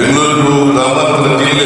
എന്നൊരു ഗ്രാമത്തിലെത്തി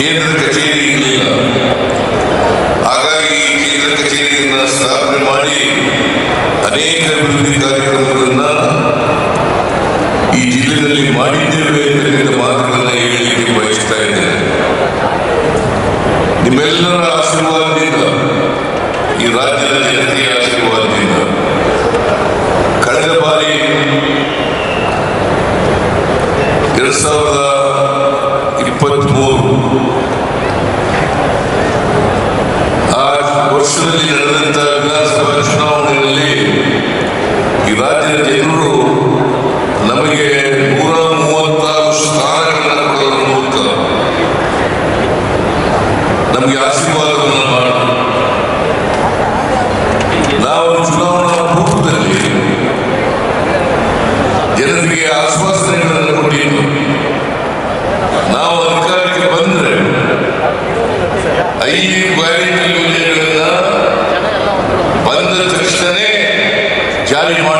Tienen que tienen.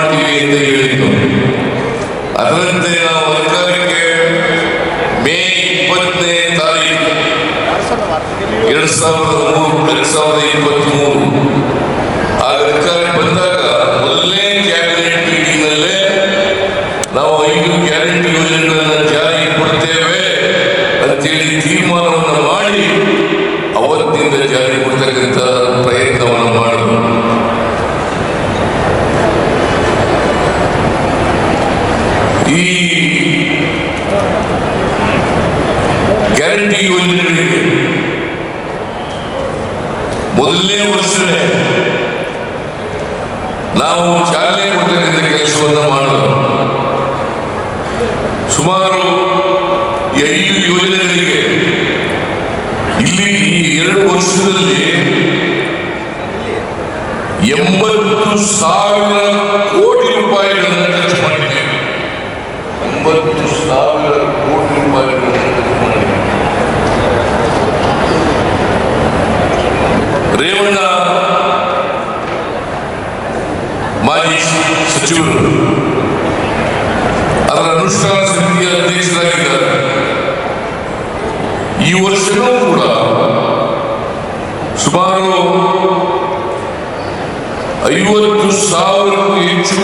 ಪಾರ್ಟಿಗೆ ಎಂದು ಹೇಳಿತು ಅದರಂತೆ ನಾವು ಅಧಿಕಾರಕ್ಕೆ ಮೇ ಇಪ್ಪತ್ತನೇ ತಾರೀಕು ಎರಡು ಸಾವಿರದ ಮೂರು ಎರಡು ಸಾವಿರದ ಇಪ್ಪತ್ತ್ ಮೂರು ಗ್ಯಾರಂಟಿ ಮೊದಲನೇ ವರ್ಷವೇ. ನಾವು ಶಾಲೆ ಮಕ್ಕಳಿಂದ ಕೆಲಸವನ್ನು ಮಾಡಲು ಸುಮಾರು ಐದು ಯೋಜನೆಗಳಿಗೆ. ಇಲ್ಲಿ ಈ ಎರಡು ವರ್ಷದಲ್ಲಿ ಎಂಬತ್ತು ಸಾವಿರ ಕೋಟಿ ಸಚಿವರು ಅದರ ಅನುಷ್ಠಾನ ಸಮಿತಿಯ ಅಧ್ಯಕ್ಷರಾಗಿದ್ದಾರೆ ಈ ವರ್ಷವೂ ಕೂಡ ಸುಮಾರು ಐವತ್ತು ಸಾವಿರಕ್ಕೂ ಹೆಚ್ಚು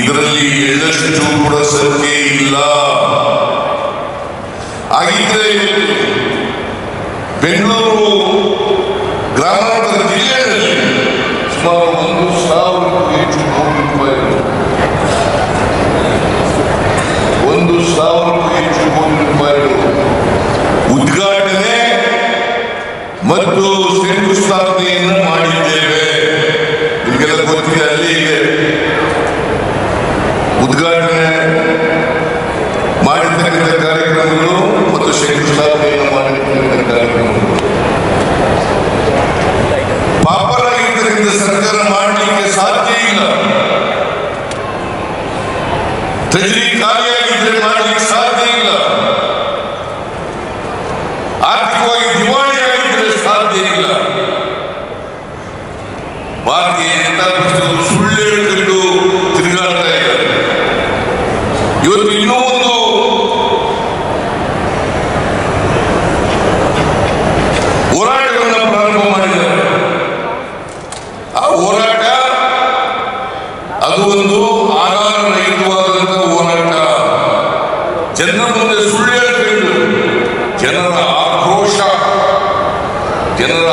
ಇದರಲ್ಲಿ ಎಳ್ಳಷ್ಟು ಕೂಡ ಸಂಖ್ಯೆ ಇಲ್ಲ. ಆಗಿದ್ರೆ ಬೆಂಗಳೂರು تجري قال ಜನರ ಮುಂದೆ ಸುಳ್ಳು ಹೇಳಿಕೊಂಡು ಜನರ ಆಕ್ರೋಶ ಜನರ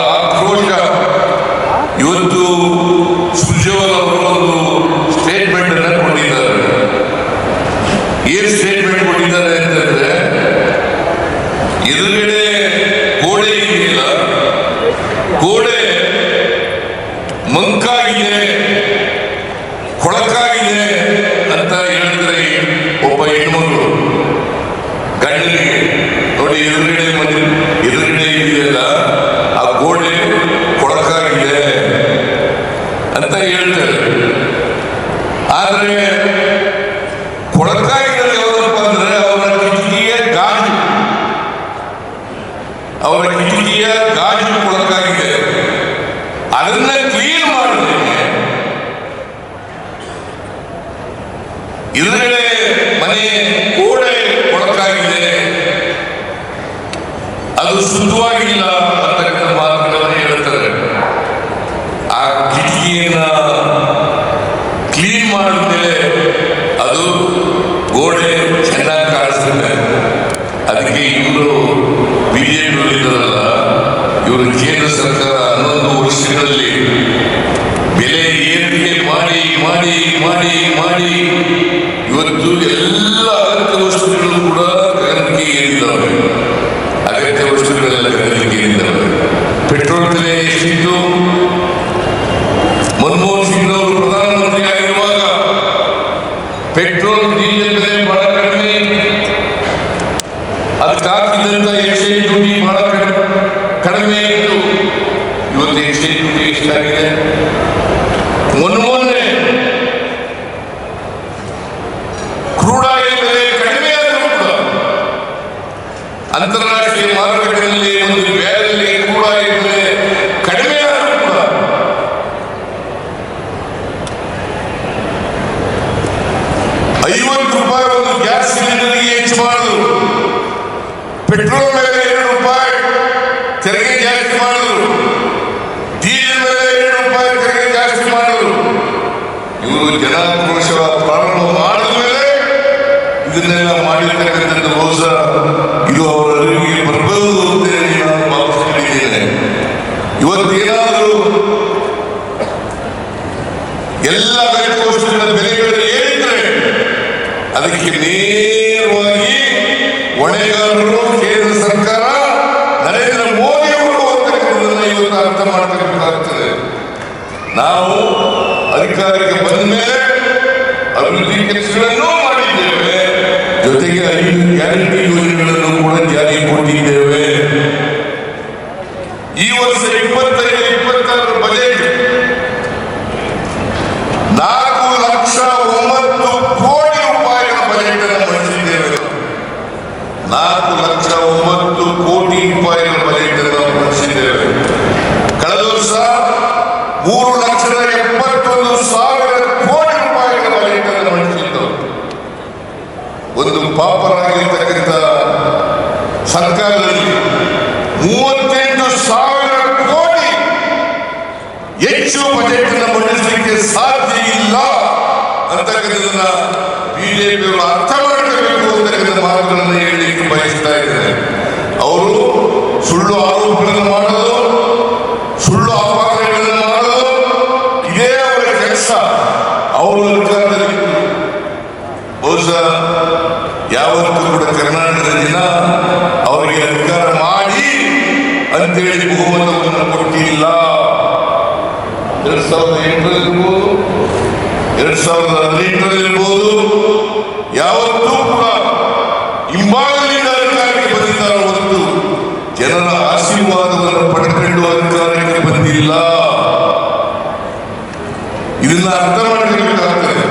Petrol, dile പെട്രോൾ വില ഏഴ് റുപ്പായ ಜಾಸ್ತಿ ಮಾಡಿದ್ರು ಡೀಸೆಲ್ ಬೆಲೆ ರೂಪಾಯಿ ತೆರಿಗೆ ಜಾಸ್ತಿ ಮಾಡಿದ್ರು ಇವರು ಜನಾಕ್ರೋಶರ ಪ್ರಾರಂಭ ಮಾಡಿದ ಮೇಲೆ ಇದನ್ನೆಲ್ಲ ಮಾಡಿರ್ತಕ್ಕಂಥದ್ದು ಬಹುಶಃ ಇದು ಅವರ ಅರಿವಿಗೆ ಅಂತ ಹೇಳಿ ನಾನು ಭಾವಿಸ್ಕೊಂಡಿದ್ದೇನೆ ಇವತ್ತೇನಾದರೂ ಎಲ್ಲ ಘಟಕೋಶಗಳ ಬೆಲೆಗಳು ಏನಿದ್ರೆ ಅದಕ್ಕೆ ನೀ ಮೂರು ಲಕ್ಷದ ಎಪ್ಪತ್ತೊಂದು ಸಾವಿರ ಕೋಟಿ ರೂಪಾಯಿಗಳ ಮಾಲೀಕರನ್ನು ನಡೆಸಿದ್ದವರು ಒಂದು ಪಾಪರಾಗಿರತಕ್ಕಂಥ ಸರ್ಕಾರದಲ್ಲಿ ಮೂವತ್ತೆಂಟು ಸಾವಿರ ಕೋಟಿ ಹೆಚ್ಚು ಬಜೆಟ್ ಅನ್ನು ಮಂಡಿಸಲಿಕ್ಕೆ ಸಾಧ್ಯ ಇಲ್ಲ ಅಂತಕ್ಕಂಥದನ್ನ ಬಿಜೆಪಿಯವರು ಅರ್ಥ ಮಾಡಬೇಕು ಅಂತಕ್ಕಂಥ ಮಾತುಗಳನ್ನು ಹೇಳಲಿಕ್ಕೆ ಬಯಸ್ತಾ ಇದ್ದಾರೆ. ಅವರು ಸುಳ್ಳು ಆರೋಪಗಳನ್ನು ಮಾಡೋದು ಅಂತೇಳಿ ಬಹುಮತವನ್ನು ಕೊಟ್ಟಿಲ್ಲ ಎರಡ್ ಸಾವಿರದ ಎಂಟರಲ್ಲಿರ್ಬೋದು ಎರಡ್ ಸಾವಿರದ ಹದಿನೆಂಟರಲ್ಲಿರ್ಬೋದು ಯಾವತ್ತೂ ಕೂಡ ಹಿಂಬಾಗಲಿನ ಅಧಿಕಾರಕ್ಕೆ ಬಂದಿದ್ದಾರೆ ಹೊರತು ಜನರ ಆಶೀರ್ವಾದವನ್ನು ಪಡೆದುಕೊಂಡು ಅಧಿಕಾರಕ್ಕೆ ಬಂದಿಲ್ಲ. ಇದನ್ನ ಅರ್ಥ ಮಾಡಿಕೊಳ್ಳಬೇಕಾಗ್ತದೆ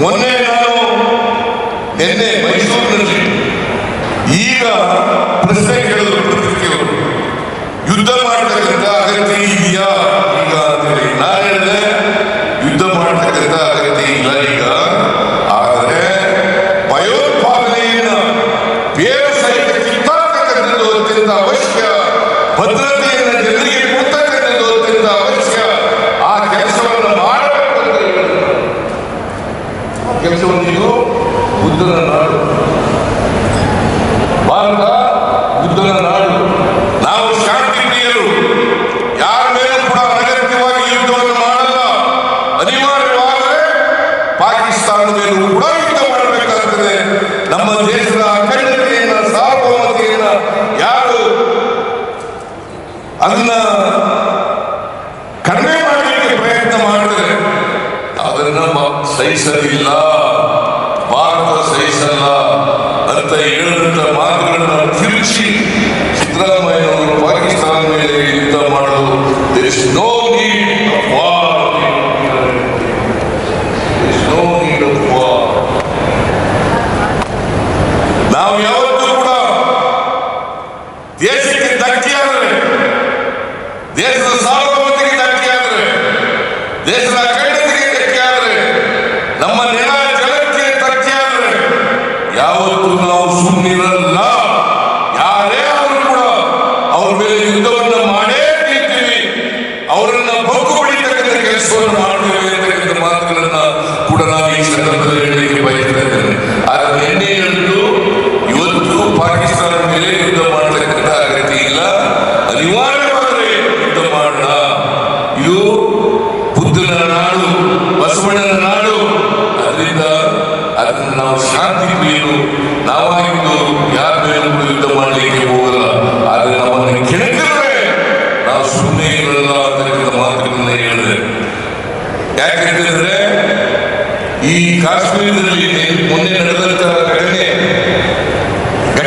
ಮೊನ್ನೆ ನಾನು ನಿನ್ನೆ ಮೈಸೂರಿನಲ್ಲಿ ಈಗ ليس بالله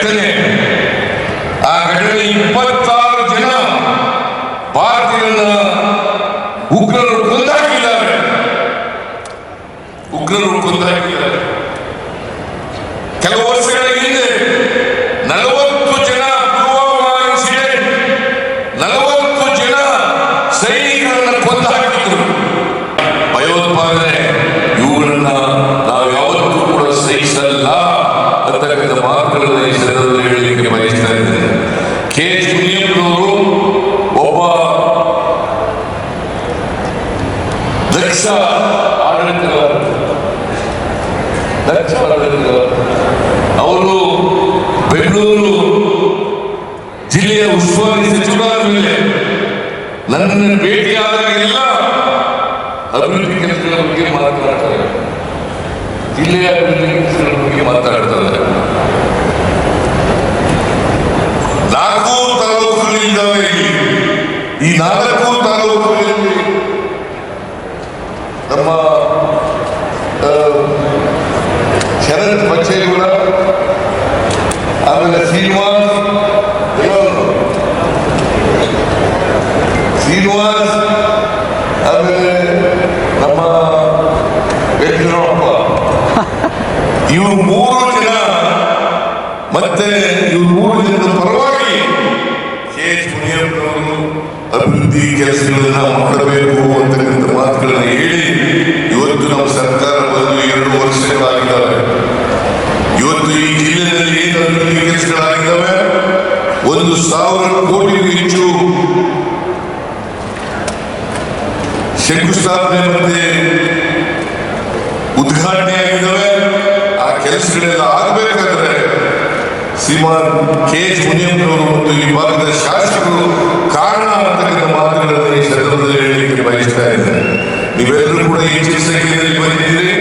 ಘಟನೆ. ಆ ಘಟನೆ ಅಭಿವೃದ್ಧಿ ಕೆಲಸಗಳ ಬಗ್ಗೆ ಮಾತನಾಡ್ತಾರೆ ಜಿಲ್ಲೆಯ ಅಭಿವೃದ್ಧಿ ಕೆಲಸಗಳ ಬಗ್ಗೆ ಮಾತನಾಡ್ತಾರೆ ನಾಲ್ಕು ತಾಲೂಕುಗಳಿದ್ದಾವೆ ಈ ನಾಲ್ಕು ತಾಲೂಕುಗಳಲ್ಲಿ ನಮ್ಮ ಶರತ್ ಬಚ್ಚೇಗೌಡ ಆಮೇಲೆ ಶ್ರೀನಿವಾಸ ಈ ಕೆಲಸಗಳನ್ನ ಮಾಡಬೇಕು ಅಂತಕ್ಕಂಥ ಮಾತುಗಳನ್ನ ಹೇಳಿ, ಇವತ್ತು ನಮ್ಮ ಸರ್ಕಾರ ಬಂದು ಎರಡು ವರ್ಷಗಳಾಗಿದ್ದಾವೆ. ಇವತ್ತು ಈ ಜಿಲ್ಲೆಯಲ್ಲಿ ಏನು ಅಭಿವೃದ್ಧಿ ಕೆಲಸಗಳಾಗಿದ್ದಾವೆ? ಒಂದು ಸಾವಿರ ಕೋಟಿ ಹೆಚ್ಚು ಶಂಕುಸ್ಥಾಪನೆ ಮತ್ತೆ ಉದ್ಘಾಟನೆ ಆಗಿದ್ದಾವೆ. ಆ ಕೆಲಸಗಳೆಲ್ಲ ಆಗಬೇಕಾದ್ರೆ ಶ್ರೀಮಾನ್ ಕೆ ಎಚ್ ಮುನಿಯಪ್ಪನವರು ಮತ್ತು ಈ ಭಾಗದ ಶಾಸಕರು ಬಯಸ್ತಾ ಇದ್ದಾರೆ. ನೀವೆಲ್ಲರೂ ಕೂಡ ಈ ಚಿತ್ರಕಲೆಯಲ್ಲಿ ಬಂದಿದ್ದೀರಿ.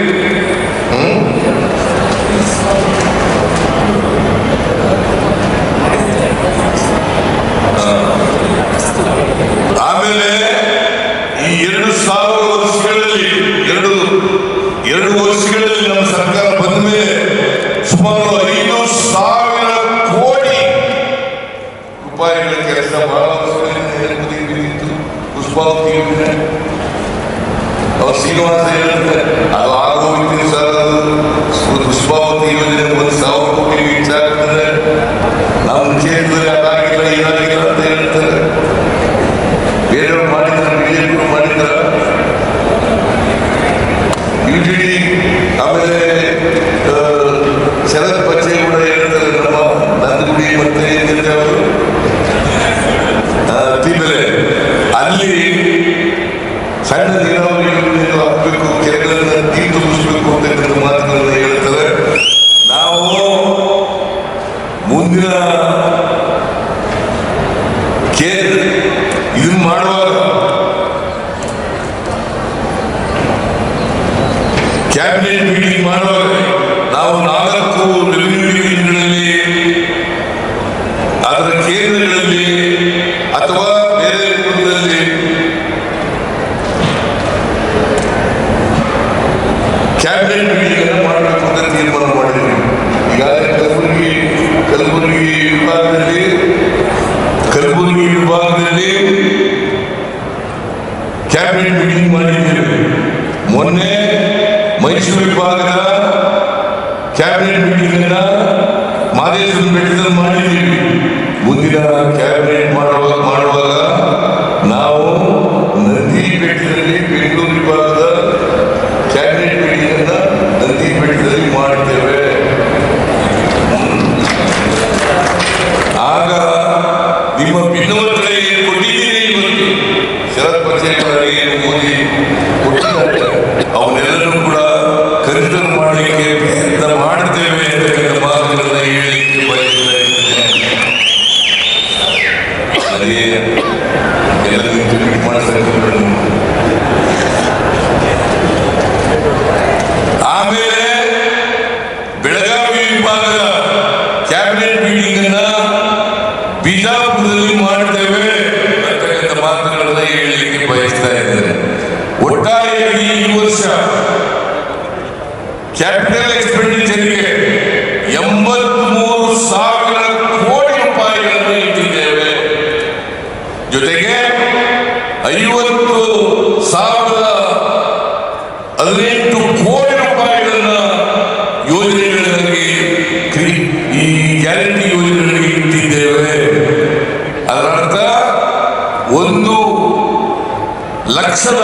Cabinet meeting Manoj. ಮಾದೇಶ್ವರನ ಬೆಟ್ಟದಲ್ಲಿ ಮಾಡಲಿದ್ದೀವಿ ಮುಂದಿನ ಕ್ಯಾಬಿನೆಟ್ ಮಾಡ அதே எல்லாத்தையும் குறிப்பிடமான செயல்படும் ஆமே ಸಾವಿರದ ಹದಿನೆಂಟು ಕೋಟಿ ರೂಪಾಯಿಗಳನ್ನ ಯೋಜನೆಗಳಿಗೆ ಈ ಗ್ಯಾರಂಟಿ ಯೋಜನೆಗಳಿಗೆ ಇಟ್ಟಿದ್ದೇವೆ ಅದರಂತ ಒಂದು ಲಕ್ಷದ